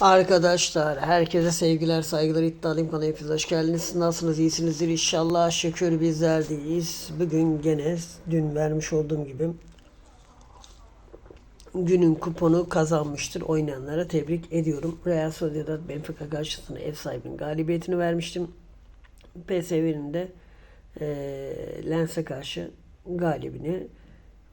Arkadaşlar herkese sevgiler saygılar iddialıyım kanala hepiniz hoş geldiniz. Nasılsınız iyisinizdir inşallah şükür bizler de iyiyiz. Bugün gene dün vermiş olduğum gibi günün kuponu kazanmıştır. Oynayanlara tebrik ediyorum. Real Sociedad Benfica karşısında ev sahibinin galibiyetini vermiştim. PSV'nin de e, Lens'e karşı galibini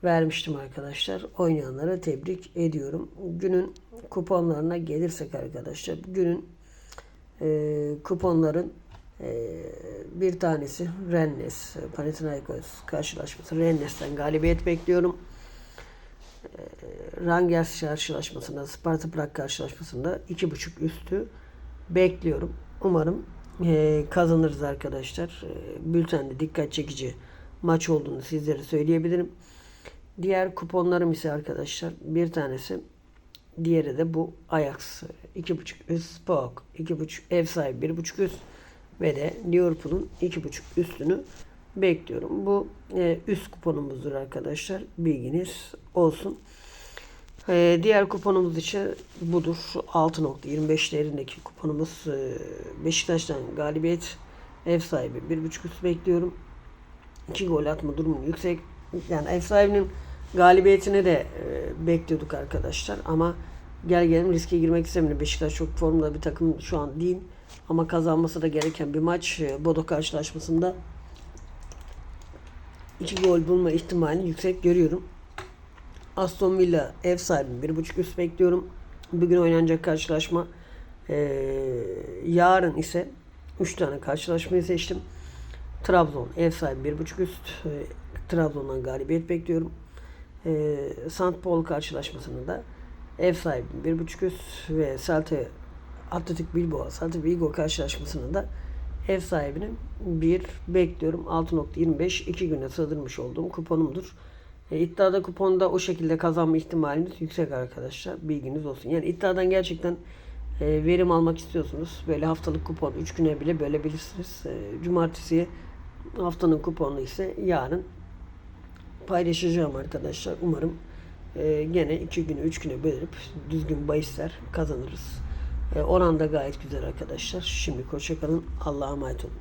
vermiştim arkadaşlar. Oynayanlara tebrik ediyorum. Günün kuponlarına gelirsek arkadaşlar. Günün e, kuponların e, bir tanesi Rennes, Panathinaikos karşılaşması. Rennes'ten galibiyet bekliyorum. E, Rangers karşılaşmasında, Sparta Prag karşılaşmasında iki buçuk üstü bekliyorum. Umarım e, kazanırız arkadaşlar. E, bültende dikkat çekici maç olduğunu sizlere söyleyebilirim. Diğer kuponlarım ise arkadaşlar bir tanesi diğeri de bu Ajax 2.5 üst Spok 2.5 ev sahibi 1.5 üst ve de Liverpool'un 2.5 üstünü bekliyorum. Bu e, üst kuponumuzdur arkadaşlar. Bilginiz olsun. E, diğer kuponumuz ise budur. 6.25 değerindeki kuponumuz e, Beşiktaş'tan galibiyet ev sahibi 1.5 üst bekliyorum. 2 gol atma durumu yüksek. Yani ev sahibinin galibiyetini de e, bekliyorduk arkadaşlar ama gel gelelim riske girmek istemiyorum. Beşiktaş çok formda bir takım şu an değil ama kazanması da gereken bir maç. E, Bodo karşılaşmasında iki gol bulma ihtimalini yüksek görüyorum. Aston Villa ev sahibi bir buçuk üst bekliyorum. Bugün oynanacak karşılaşma. E, yarın ise 3 tane karşılaşmayı seçtim. Trabzon ev sahibi bir buçuk üst. E, Trabzon'dan galibiyet bekliyorum. E, Sant Paul karşılaşmasında da ev sahibi bir buçuk üst ve Celta Atletik Bilbao, Celta Vigo karşılaşmasında da ev sahibinin bir bekliyorum. 6.25 iki güne sığdırmış olduğum kuponumdur. E, iddiada kuponda o şekilde kazanma ihtimaliniz yüksek arkadaşlar. Bilginiz olsun. Yani iddiadan gerçekten e, verim almak istiyorsunuz. Böyle haftalık kupon 3 güne bile bölebilirsiniz. E, cumartesiye haftanın kuponu ise yarın paylaşacağım arkadaşlar. Umarım e, gene 2 güne 3 güne bölüp düzgün bahisler kazanırız. E, oran da gayet güzel arkadaşlar. Şimdi hoşçakalın. Allah'a emanet olun.